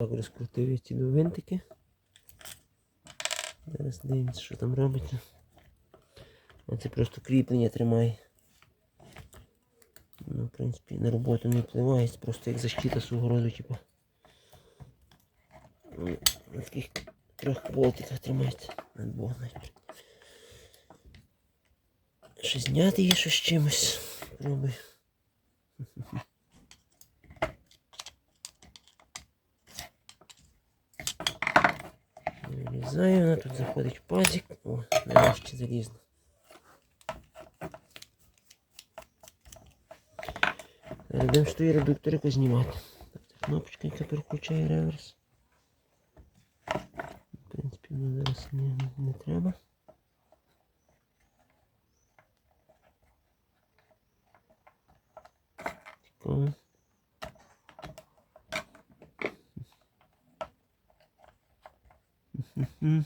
Так, розкрутив я ці до винтики. Зараз дивимося, що там робиться. Це просто кріплення тримає. Ну, в принципі, на роботу не впливає, це просто як защита з огороду, типу. Ну, На таких трьох болтиках тримається. Над Бог навіть. Ще зняти є що з чимось. Пробуй. Вирізаю, вона тут заходить в пазик. О, нарешті залізла. Будемо з тої редукторика знімати. Кнопочка, яка переключає реверс. В принципі, воно зараз не, не треба. Цікаво. Мгм.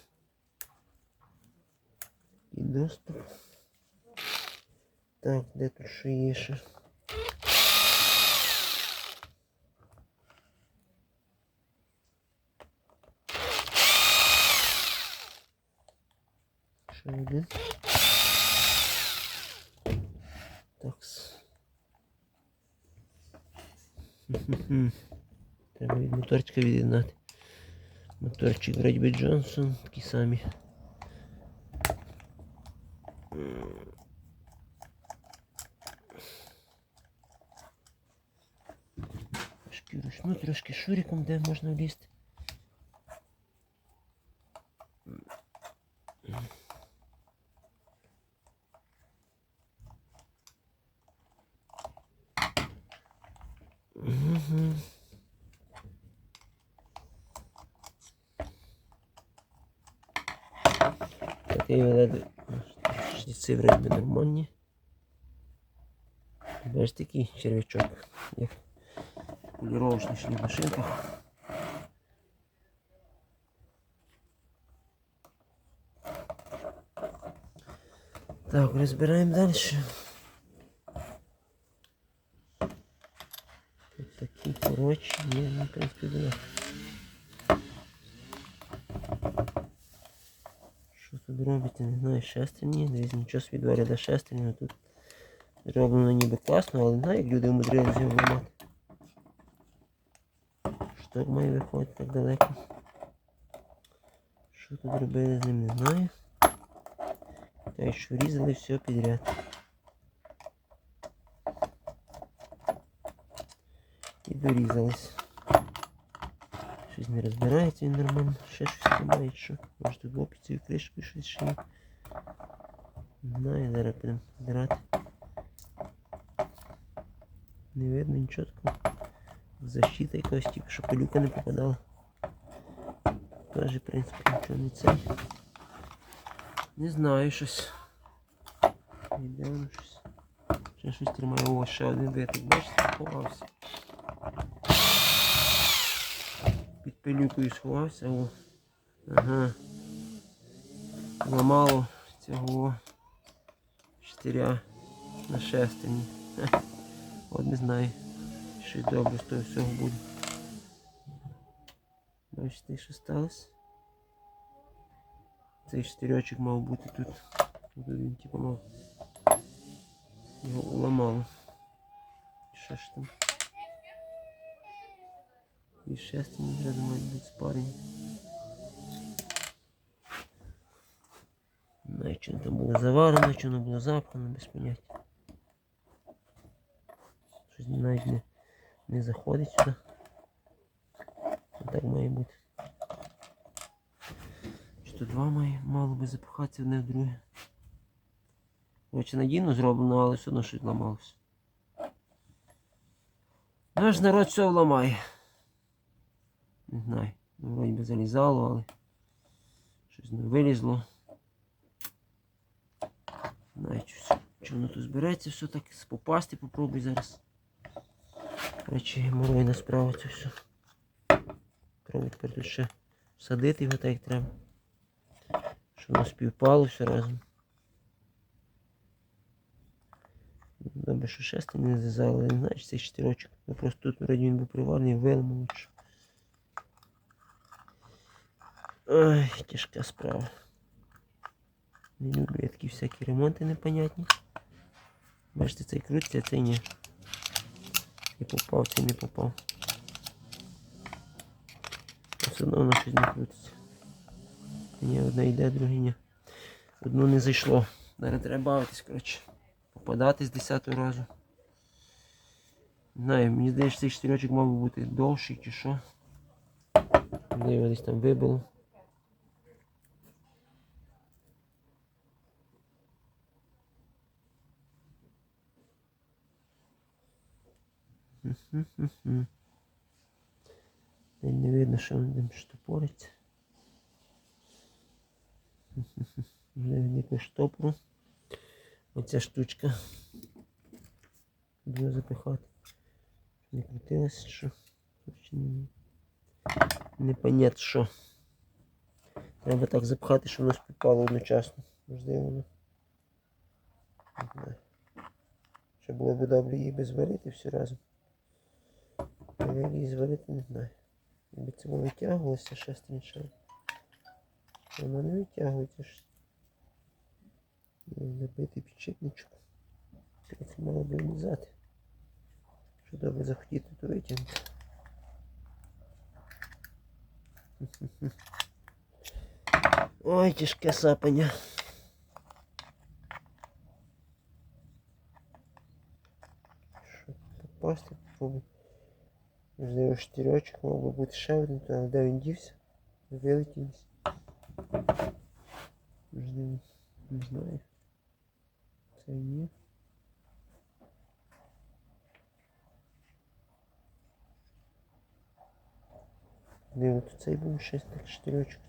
І доступ. Так, де тут що є ще? Ще один. Такс. Мгм. Треба від моторчика від'єднати. Моторчик вроді би Джонсон, такі самі. Трошки вручну, трошки шуриком, де можна влізти. Такий вигляд. Ці вроді нормальні. Бачиш такий червячок, як в поліровочних машинках. Так, розбираємо далі. Тут такі коротші, є, ну, в принципі, да. Що тут робиться, не знаю, шестерні, дивіться, нічого собі двері до шестерні, а тут зроблено ніби класно, але не знаю, як люди умудрилися його ламати. Шток має виходити так далеко. Що тут робили з ним, не знаю. Так що різали все підряд. І дорізались. Щось не розбирається він нормально. Ще щось немає, що. Може тут в опіці кришку щось ще є. Не знаю, зараз будемо збирати. Не видно нічого такого. Защита якась тільки що пилюка не попадала. Теж, в принципі, нічого не це. Не знаю щось. Воно щось. Ще щось тримає. О, ще один виток, бачите, сховався. Під пилюкою сховався, о. Ага. Ламало цього штиря на шестерні. Хе. От не знаю, що й добре з того всього буде. Бачите, що сталося? Цей штирьочок мав бути тут. Тут він типу мав. Його уламало. Що ж там? І шестерні вже мають бути спарені. Не знаю, чи там було заварено, чи воно було запхано, без поняття. Щось навіть не, не заходить сюди. Так має бути. Чи то два має, мало би запихатися одне в друге. Коротше, надійно зроблено, але все одно щось ламалося. Наш народ все вламає. Не знаю. Ну, вроді би залізало, але щось не вилізло. Не знаю, що, воно тут збереться, все так попасти, попробуй зараз. Коротше, моройна справа це все. Треба тепер тут ще садити його так як треба. Щоб воно співпало все разом. Добре, що шести не зв'язали, не знаю, цей чотирочок. Ну просто тут вроді він був приварений, вилмав. чи що. Ой, тяжка справа. Не люблю такі всякі ремонти непонятні. Бачите, цей крутиться, а цей ні. І попав, цей не попав. Все одно воно щось не крутиться. Ні, одне йде, друге ні. Одну не зайшло. Зараз треба бавитись, коротше. Попадати з 10 разу. Знаю, мені здається, цей штирьочок мав би бути довший чи що. Де десь там вибило. Не видно, що він там штопориться. Якусь штопору. Оця штучка. Буде запихати. Не крутилось, що. Непонятно що. Треба так запхати, щоб воно співпало одночасно. Можливо знаю. Ще було б добре її би зварити все разом. Як її зварити, не знаю. Якби це воно витягувалося ще стріншає. Воно не витягується ж. Набитий підшипничок. Це мало би влізати. Що добре захотіти, то витягнути. Ой, тяжке сапання. Що попасти попробуй. Можливо, штирьочок мав би бути ще один, то, але де він дівся? Вилетів. десь. Можливо, не знаю. Це ні. Де от цей був щось так штирьочок.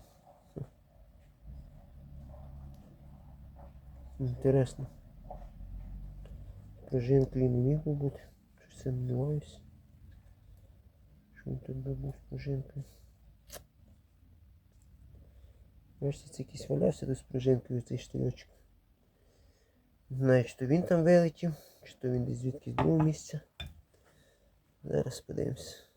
Інтересно. Пружинки він не міг би бути. Щось я сумніваюся. Що тут був пружинкою. Бачите, це якийсь валявся тут з пружинкою цей штирьочок. Не знаю, чи він там вилетів, чи то він десь звідки з другого місця. Зараз подивимося.